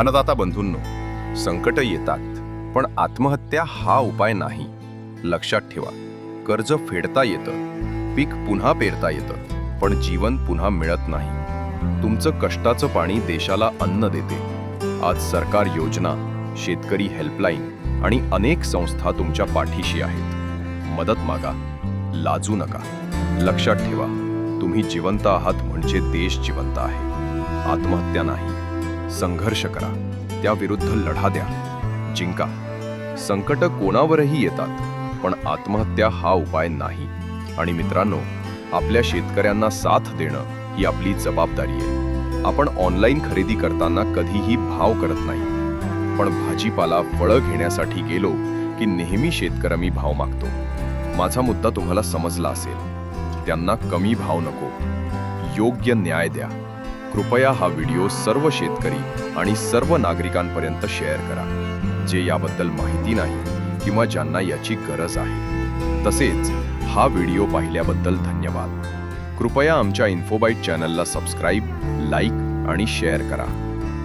अन्नदाता बंधूंनो संकट येतात पण आत्महत्या हा उपाय नाही. लक्षात ठेवा कर्ज फेडता येतं पीक पुन्हा पेरता येतं पण जीवन पुन्हा मिळत नाही. तुमचं कष्टाचं पाणी देशाला अन्न देते. आज सरकार योजना शेतकरी हेल्पलाईन आणि अनेक संस्था तुमच्या पाठीशी आहेत. मदत मागा लाजू नका. लक्षात ठेवा तुम्ही जिवंत आहात म्हणजे देश जिवंत आहे. आत्महत्या नाही. संघर्ष करा. त्याविरुद्ध लढा द्या. जिंका. संकट कोणावरही येतात पण आत्महत्या हा उपाय नाही. आणि मित्रांनो आपल्या शेतकऱ्यांना साथ देणं ही आपली जबाबदारी आहे. आपण ऑनलाईन खरेदी करताना कधीही भाव करत नाही. पण भाजीपाला फळं घेण्यासाठी गेलो की नेहमी शेतकऱ्यांनी भाव मागतो. माझा मुद्दा तुम्हाला समजला असेल. त्यांना कमी भाव नको. योग्य न्याय द्या. कृपया हा व्हिडिओ सर्व शेतकरी आणि सर्व नागरिकांपर्यंत शेअर करा जे याबद्दल माहिती नाही किंवा ज्यांना याची गरज आहे. तसेच हा व्हिडिओ पाहिल्याबद्दल धन्यवाद. कृपया आमच्या इन्फोबाईट चॅनलला सबस्क्राईब लाईक आणि शेअर करा.